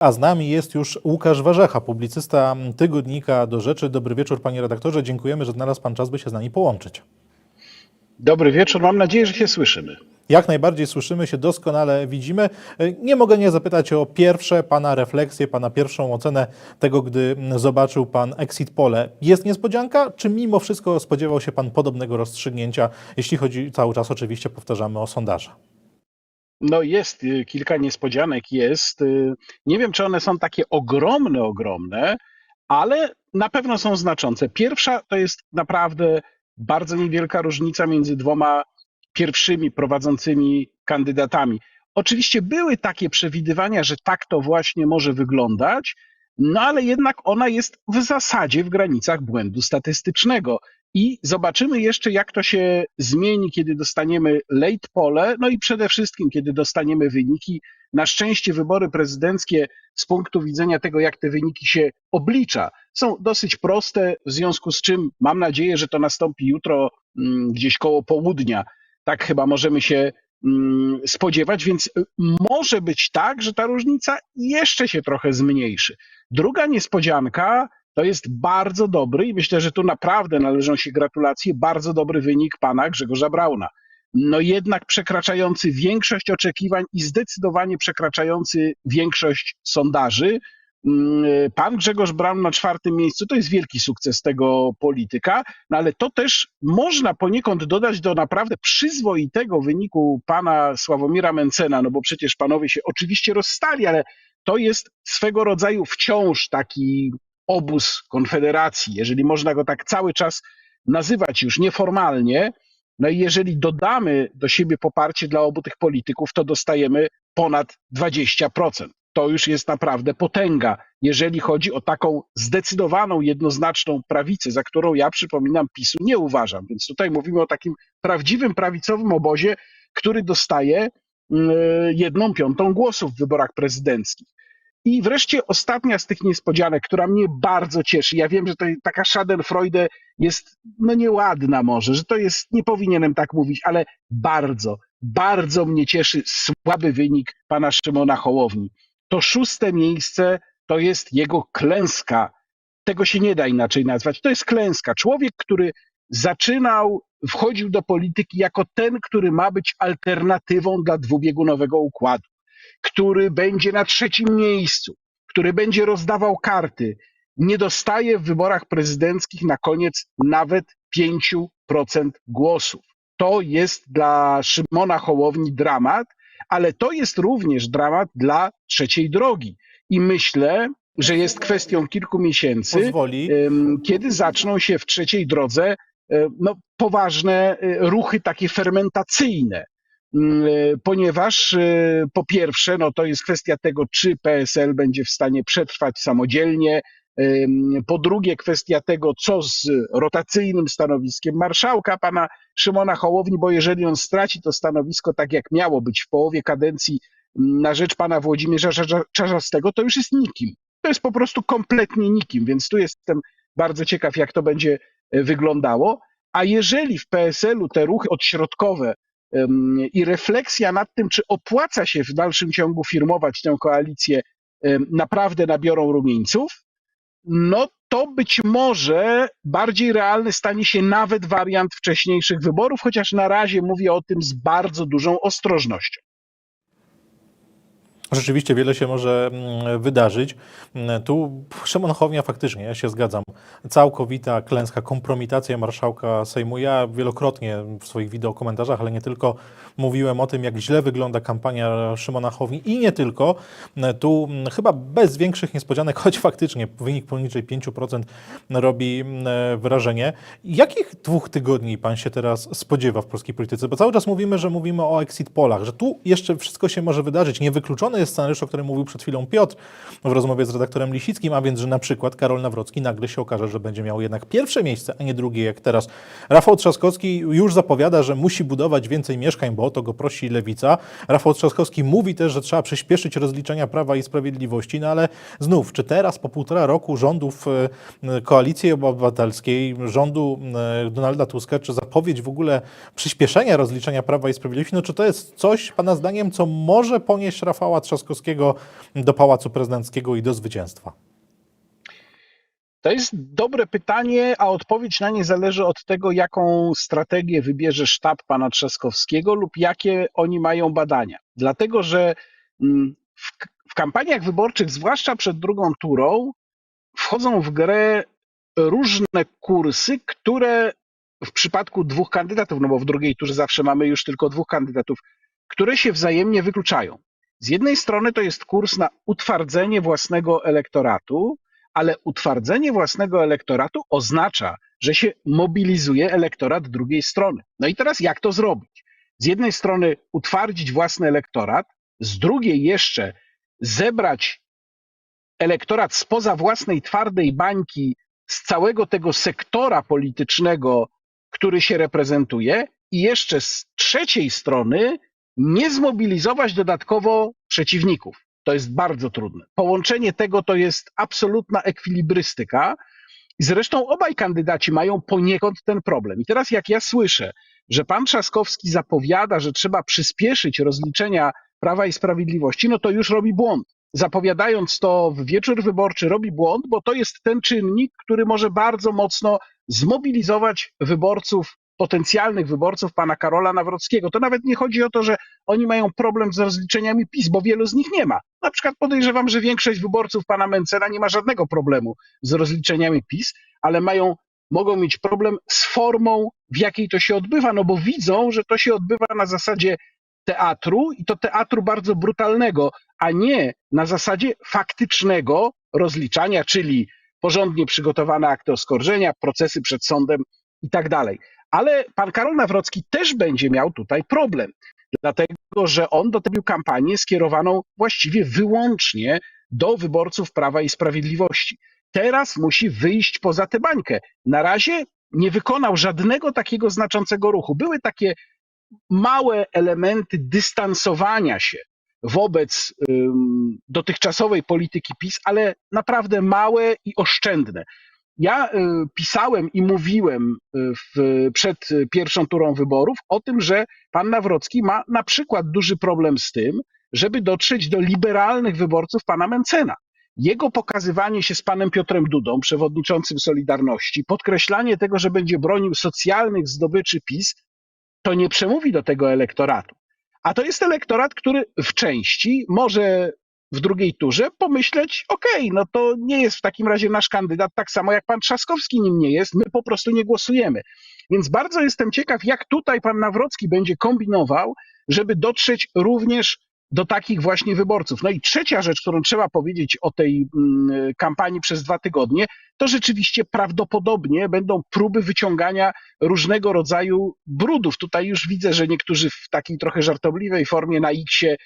A z nami jest już Łukasz Warzecha, publicysta tygodnika do rzeczy. Dobry wieczór, panie redaktorze. Dziękujemy, że znalazł pan czas, by się z nami połączyć. Dobry wieczór, mam nadzieję, że się słyszymy. Jak najbardziej słyszymy się, doskonale widzimy. Nie mogę nie zapytać o pierwsze pana refleksje, pana pierwszą ocenę tego, gdy zobaczył pan exit pole. Jest niespodzianka, czy mimo wszystko spodziewał się pan podobnego rozstrzygnięcia, jeśli chodzi cały czas oczywiście, powtarzamy, o sondaże? No jest y, kilka niespodzianek, jest. y, Nie wiem, czy one są takie ogromne, ogromne, ale na pewno są znaczące. Pierwsza to jest naprawdę bardzo niewielka różnica między dwoma pierwszymi prowadzącymi kandydatami. Oczywiście były takie przewidywania, że tak to właśnie może wyglądać, no ale jednak ona jest w zasadzie w granicach błędu statystycznego. I zobaczymy jeszcze, jak to się zmieni, kiedy dostaniemy late pole, no i przede wszystkim, kiedy dostaniemy wyniki. Na szczęście wybory prezydenckie z punktu widzenia tego, jak te wyniki się oblicza, są dosyć proste, w związku z czym mam nadzieję, że to nastąpi jutro mm, gdzieś koło południa. Tak chyba możemy się mm, spodziewać, więc y, może być tak, że ta różnica jeszcze się trochę zmniejszy. Druga niespodzianka to jest bardzo dobry i myślę, że tu naprawdę należą się gratulacje, bardzo dobry wynik pana Grzegorza Brauna. No jednak przekraczający większość oczekiwań i zdecydowanie przekraczający większość sondaży. Mm, Pan Grzegorz Braun na czwartym miejscu to jest wielki sukces tego polityka, no ale to też można poniekąd dodać do naprawdę przyzwoitego wyniku pana Sławomira Mencena, no bo przecież panowie się oczywiście rozstali, ale to jest swego rodzaju wciąż taki obóz Konfederacji, jeżeli można go tak cały czas nazywać już nieformalnie, no i jeżeli dodamy do siebie poparcie dla obu tych polityków, to dostajemy ponad 20%. To już jest naprawdę potęga, jeżeli chodzi o taką zdecydowaną, jednoznaczną prawicę, za którą ja przypominam PiSu nie uważam. Więc tutaj mówimy o takim prawdziwym prawicowym obozie, który dostaje mm, jedną piątą głosów w wyborach prezydenckich. I wreszcie ostatnia z tych niespodzianek, która mnie bardzo cieszy. Ja wiem, że to taka Schadenfreude jest no nieładna może, że to jest, nie powinienem tak mówić, ale bardzo, bardzo mnie cieszy słaby wynik pana Szymona Hołowni. To szóste miejsce to jest jego klęska. Tego się nie da inaczej nazwać. To jest klęska. Człowiek, który zaczynał, wchodził do polityki jako ten, który ma być alternatywą dla dwubiegunowego układu który będzie na trzecim miejscu, który będzie rozdawał karty, nie dostaje w wyborach prezydenckich na koniec nawet 5% głosów. To jest dla Szymona Hołowni dramat, ale to jest również dramat dla trzeciej drogi. I myślę, że jest kwestią kilku miesięcy, Pozwoli. kiedy zaczną się w trzeciej drodze e, no, poważne e, ruchy takie fermentacyjne ponieważ e, po pierwsze, no to jest kwestia tego, czy PSL będzie w stanie przetrwać samodzielnie. Po drugie, kwestia tego, co z rotacyjnym stanowiskiem marszałka pana Szymona Hołowni, bo jeżeli on straci to stanowisko tak, jak miało być w połowie kadencji m, na rzecz pana Włodzimierza Czarza- Czarzastego, to już jest nikim. To jest po prostu kompletnie nikim, więc tu jestem bardzo ciekaw, jak to będzie e, wyglądało. A jeżeli w PSL-u te ruchy odśrodkowe i refleksja nad tym, czy opłaca się w dalszym ciągu firmować tę koalicję, naprawdę nabiorą rumieńców, no to być może bardziej realny stanie się nawet wariant wcześniejszych wyborów, chociaż na razie mówię o tym z bardzo dużą ostrożnością. Rzeczywiście wiele się może mm, wydarzyć. Mm, Tu Szymon faktycznie, ja się zgadzam, całkowita klęska, kompromitacja marszałka Sejmu. Ja wielokrotnie w swoich wideokomentarzach, ale nie tylko, mówiłem o tym, jak źle wygląda kampania Szymona i nie tylko. Mm, Tu chyba bez większych niespodzianek, choć faktycznie wynik poniżej 5% robi wrażenie. Jakich dwóch tygodni pan się teraz spodziewa w polskiej polityce? Bo cały czas mówimy, że mówimy o exit polach, że tu jeszcze wszystko się może wydarzyć. Niewykluczony jest scenariusz, o którym mówił przed chwilą Piotr w rozmowie z redaktorem Lisickim, a więc, że na przykład Karol Nawrocki nagle się okaże, że będzie miał jednak pierwsze miejsce, a nie drugie jak teraz. Rafał Trzaskowski już zapowiada, że musi budować więcej mieszkań, bo o to go prosi Lewica. Rafał Trzaskowski mówi też, że trzeba przyspieszyć rozliczenia Prawa i Sprawiedliwości, no ale znów, czy teraz po półtora roku rządów e, Koalicji Obywatelskiej, rządu e, Donalda Tuska, czy zapowiedź w ogóle przyspieszenia rozliczenia Prawa i Sprawiedliwości, no czy to jest coś, Pana zdaniem, co może ponieść Rafała Trzaskowskiego do Pałacu Prezydenckiego i do zwycięstwa? To jest dobre pytanie, a odpowiedź na nie zależy od tego, jaką strategię wybierze sztab pana Trzaskowskiego lub jakie oni mają badania. Dlatego, że mm, w, w kampaniach wyborczych, zwłaszcza przed drugą turą, wchodzą w grę różne kursy, które w przypadku dwóch kandydatów, no bo w drugiej turze zawsze mamy już tylko dwóch kandydatów, które się wzajemnie wykluczają. Z jednej strony to jest kurs na utwardzenie własnego elektoratu, ale utwardzenie własnego elektoratu oznacza, że się mobilizuje elektorat drugiej strony. No i teraz jak to zrobić? Z jednej strony utwardzić własny elektorat, z drugiej jeszcze zebrać elektorat spoza własnej twardej bańki, z całego tego sektora politycznego, który się reprezentuje, i jeszcze z trzeciej strony nie zmobilizować dodatkowo przeciwników. To jest bardzo trudne. Połączenie tego to jest absolutna ekwilibrystyka. Zresztą obaj kandydaci mają poniekąd ten problem. I teraz, jak ja słyszę, że pan Trzaskowski zapowiada, że trzeba przyspieszyć rozliczenia Prawa i Sprawiedliwości, no to już robi błąd. Zapowiadając to w wieczór wyborczy, robi błąd, bo to jest ten czynnik, który może bardzo mocno zmobilizować wyborców, potencjalnych wyborców pana Karola Nawrockiego. To nawet nie chodzi o to, że oni mają problem z rozliczeniami PiS, bo wielu z nich nie ma. Na przykład podejrzewam, że większość wyborców pana Mencena nie ma żadnego problemu z rozliczeniami PiS, ale mają, mogą mieć problem z formą, w jakiej to się odbywa, no bo widzą, że to się odbywa na zasadzie teatru i to teatru bardzo brutalnego, a nie na zasadzie faktycznego rozliczania, czyli porządnie przygotowane akty oskarżenia, procesy przed sądem i tak dalej. Ale pan Karol Nawrocki też będzie miał tutaj problem, dlatego że on dotyczył kampanię skierowaną właściwie wyłącznie do wyborców Prawa i Sprawiedliwości. Teraz musi wyjść poza tę bańkę. Na razie nie wykonał żadnego takiego znaczącego ruchu. Były takie małe elementy dystansowania się wobec ym, dotychczasowej polityki PiS, ale naprawdę małe i oszczędne. Ja y, pisałem i mówiłem y, w, przed y, pierwszą turą wyborów o tym, że pan Nawrocki ma na przykład duży problem z tym, żeby dotrzeć do liberalnych wyborców pana Mencena. Jego pokazywanie się z panem Piotrem Dudą, przewodniczącym Solidarności, podkreślanie tego, że będzie bronił socjalnych zdobyczy PiS, to nie przemówi do tego elektoratu. A to jest elektorat, który w części może w drugiej turze pomyśleć, okej, no to nie jest w takim razie nasz kandydat, tak samo jak pan Trzaskowski nim nie jest, my po prostu nie głosujemy. Więc bardzo jestem ciekaw, jak tutaj pan Nawrocki będzie kombinował, żeby dotrzeć również do takich właśnie wyborców. No i trzecia rzecz, którą trzeba powiedzieć o tej mm, kampanii przez dwa tygodnie, to rzeczywiście prawdopodobnie będą próby wyciągania różnego rodzaju brudów. Tutaj już widzę, że niektórzy w takiej trochę żartobliwej formie na mm,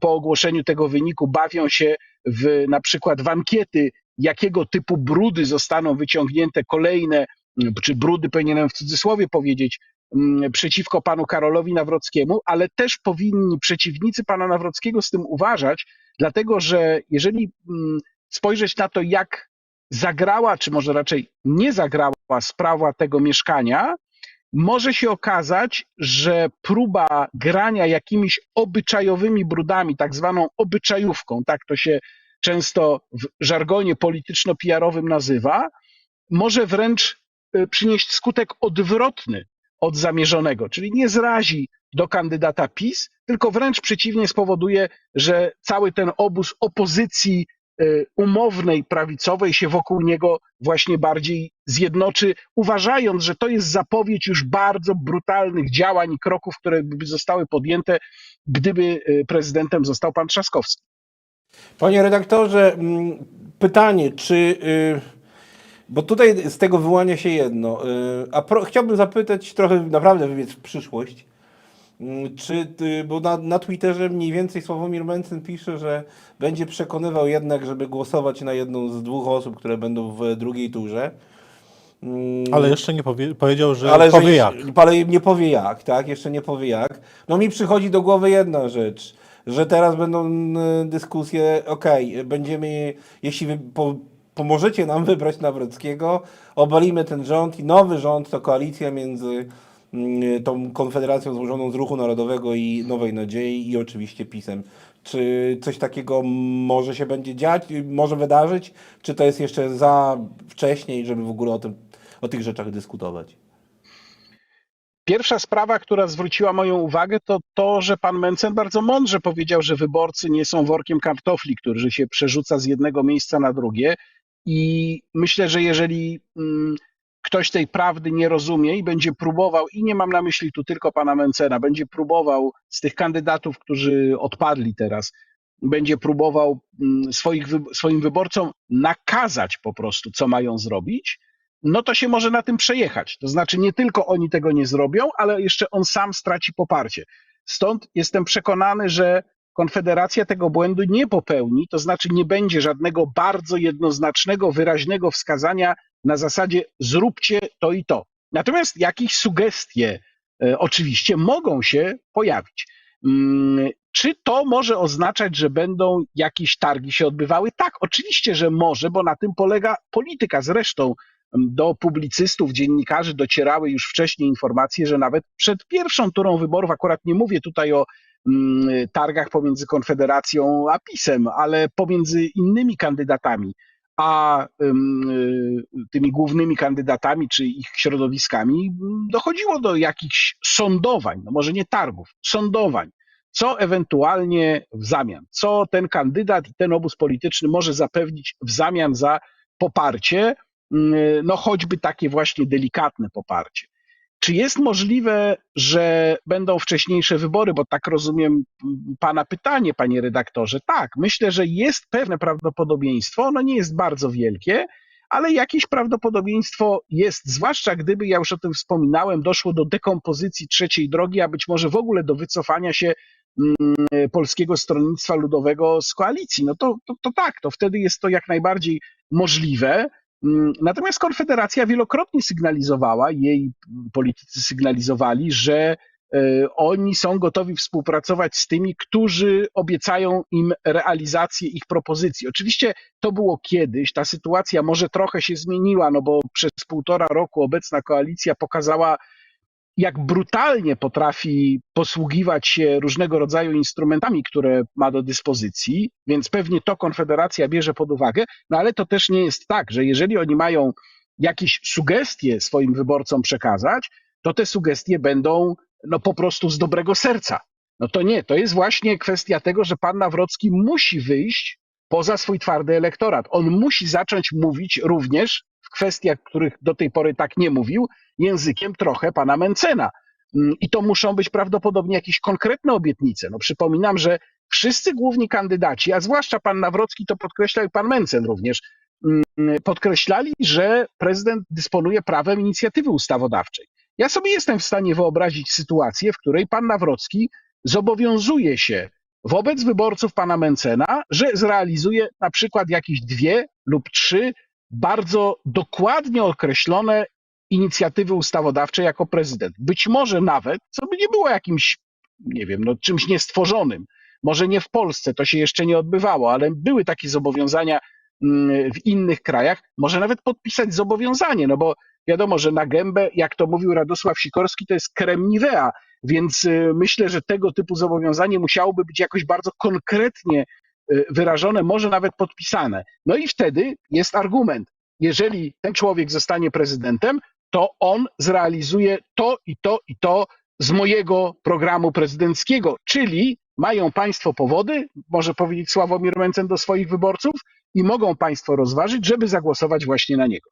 po ogłoszeniu tego wyniku bawią się w na przykład w ankiety, jakiego typu brudy zostaną wyciągnięte kolejne, mm, czy brudy powinienem w cudzysłowie powiedzieć, mm, przeciwko panu Karolowi Nawrockiemu, ale też powinni przeciwnicy pana Nawrockiego z tym uważać, dlatego że jeżeli mm, spojrzeć na to, jak zagrała, czy może raczej nie zagrała sprawa tego mieszkania, może się okazać, że próba grania jakimiś obyczajowymi brudami, tak zwaną obyczajówką, tak to się często w żargonie polityczno-PR-owym nazywa, może wręcz y, przynieść skutek odwrotny od zamierzonego, czyli nie zrazi do kandydata PiS, tylko wręcz przeciwnie spowoduje, że cały ten obóz opozycji umownej, prawicowej się wokół niego właśnie bardziej zjednoczy, uważając, że to jest zapowiedź już bardzo brutalnych działań i kroków, które by zostały podjęte, gdyby y, prezydentem został pan Trzaskowski. Panie redaktorze, mm, pytanie, czy. y, Bo tutaj z tego wyłania się jedno. y, A pro, chciałbym zapytać, trochę naprawdę wybiec w przyszłość. Mm, Czy, bo na, na Twitterze mniej więcej Sławomir Mencen pisze, że będzie przekonywał jednak, żeby głosować na jedną z dwóch osób, które będą w drugiej turze. Mm, Ale jeszcze nie powie, powiedział, że ale powie że jak. Ale nie powie jak, tak? Jeszcze nie powie jak. No mi przychodzi do głowy jedna rzecz, że teraz będą y, dyskusje, okej, będziemy, jeśli wy po, pomożecie nam wybrać Nawrockiego, obalimy ten rząd i nowy rząd to koalicja między tą konfederacją złożoną z Ruchu Narodowego i Nowej Nadziei i oczywiście PiSem. Czy coś takiego może się będzie dziać, może wydarzyć, czy to jest jeszcze za wcześniej, żeby w ogóle o, tym, o tych rzeczach dyskutować? Pierwsza sprawa, która zwróciła moją uwagę, to to, że pan Mencen bardzo mądrze powiedział, że wyborcy nie są workiem kartofli, który się przerzuca z jednego miejsca na drugie. I myślę, że jeżeli mm, ktoś tej prawdy nie rozumie i będzie próbował, i nie mam na myśli tu tylko pana Mencena, będzie próbował z tych kandydatów, którzy odpadli teraz, będzie próbował mm, swoich, swoim wyborcom nakazać po prostu, co mają zrobić, no to się może na tym przejechać. To znaczy nie tylko oni tego nie zrobią, ale jeszcze on sam straci poparcie. Stąd jestem przekonany, że Konfederacja tego błędu nie popełni, to znaczy nie będzie żadnego bardzo jednoznacznego, wyraźnego wskazania na zasadzie zróbcie to i to. Natomiast jakieś sugestie e, oczywiście mogą się pojawić. Mm, Czy to może oznaczać, że będą jakieś targi się odbywały? Tak, oczywiście, że może, bo na tym polega polityka. Zresztą do publicystów, dziennikarzy docierały już wcześniej informacje, że nawet przed pierwszą turą wyborów, akurat nie mówię tutaj o targach pomiędzy Konfederacją a PiSem, ale pomiędzy innymi kandydatami, a y, tymi głównymi kandydatami czy ich środowiskami, mm, dochodziło do jakichś sądowań, no może nie targów, sądowań. Co ewentualnie w zamian? Co ten kandydat i ten obóz polityczny może zapewnić w zamian za poparcie? no choćby takie właśnie delikatne poparcie. Czy jest możliwe, że będą wcześniejsze wybory? Bo tak rozumiem Pana pytanie, Panie redaktorze. Tak, myślę, że jest pewne prawdopodobieństwo, ono nie jest bardzo wielkie, ale jakieś prawdopodobieństwo jest, zwłaszcza gdyby, ja już o tym wspominałem, doszło do dekompozycji trzeciej drogi, a być może w ogóle do wycofania się mm, Polskiego Stronnictwa Ludowego z koalicji. No to, to, to tak, to wtedy jest to jak najbardziej możliwe. Mm, Natomiast Konfederacja wielokrotnie sygnalizowała, jej politycy sygnalizowali, że e, oni są gotowi współpracować z tymi, którzy obiecają im realizację ich propozycji. Oczywiście to było kiedyś, ta sytuacja może trochę się zmieniła, no bo przez półtora roku obecna koalicja pokazała, jak brutalnie potrafi posługiwać się różnego rodzaju instrumentami, które ma do dyspozycji, więc pewnie to Konfederacja bierze pod uwagę, no ale to też nie jest tak, że jeżeli oni mają jakieś sugestie swoim wyborcom przekazać, to te sugestie będą no po prostu z dobrego serca. No to nie, to jest właśnie kwestia tego, że pan Nawrocki musi wyjść poza swój twardy elektorat. On musi zacząć mówić również w kwestiach, których do tej pory tak nie mówił, językiem trochę pana Mencena. Mm, I to muszą być prawdopodobnie jakieś konkretne obietnice. No przypominam, że wszyscy główni kandydaci, a zwłaszcza pan Nawrocki to podkreślał i pan Mencen również, mm, podkreślali, że prezydent dysponuje prawem inicjatywy ustawodawczej. Ja sobie jestem w stanie wyobrazić sytuację, w której pan Nawrocki zobowiązuje się wobec wyborców pana Mencena, że zrealizuje na przykład jakieś dwie lub trzy bardzo dokładnie określone inicjatywy ustawodawcze jako prezydent. Być może nawet, co by nie było jakimś, nie wiem, no, czymś niestworzonym. Może nie w Polsce, to się jeszcze nie odbywało, ale były takie zobowiązania mm, w innych krajach. Może nawet podpisać zobowiązanie, no bo wiadomo, że na gębę, jak to mówił Radosław Sikorski, to jest kremniwea, więc y, myślę, że tego typu zobowiązanie musiałoby być jakoś bardzo konkretnie wyrażone, może nawet podpisane. No i wtedy jest argument. Jeżeli ten człowiek zostanie prezydentem, to on zrealizuje to i to i to z mojego programu prezydenckiego, czyli mają Państwo powody, może powiedzieć Sławomir Mencen do swoich wyborców, i mogą Państwo rozważyć, żeby zagłosować właśnie na niego.